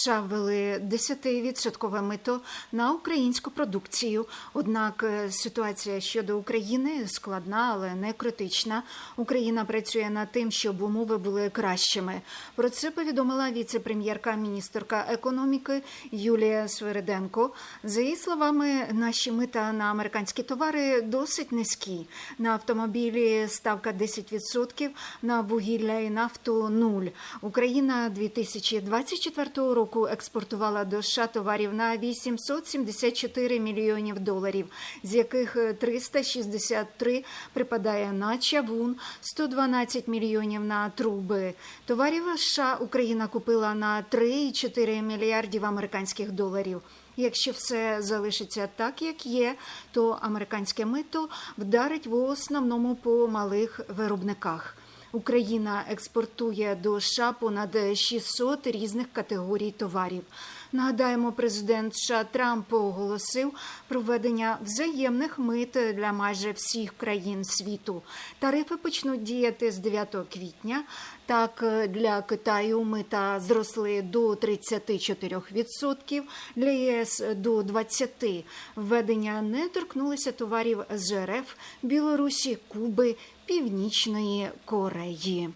США ввели 10% мито на українську продукцію. Однак е, ситуація щодо України складна, але не критична. Україна працює над тим, щоб умови були кращими. Про це повідомила віце-прем'єрка, міністерка економіки Юлія Свериденко. За її словами, наші мита на американські товари досить низькі. На автомобілі ставка 10%, на вугілля і нафту нуль. Україна 2024 року експортувала до США товарів на 874 мільйонів доларів, з яких 363 припадає на чавун, 112 мільйонів на труби. Товарів США Україна купила на 3,4 мільярдів американських доларів. Якщо все залишиться так, як є, то американське мито вдарить в основному по малих виробниках. Україна експортує до США понад 600 різних категорій товарів. Нагадаємо, президент США Трамп оголосив проведення взаємних мит для майже всіх країн світу. Тарифи почнуть діяти з 9 квітня. Так, для Китаю мита зросли до 34%, для ЄС до 20%. Введення не торкнулися товарів з РФ, Білорусі, Куби, Північної Кореї краї.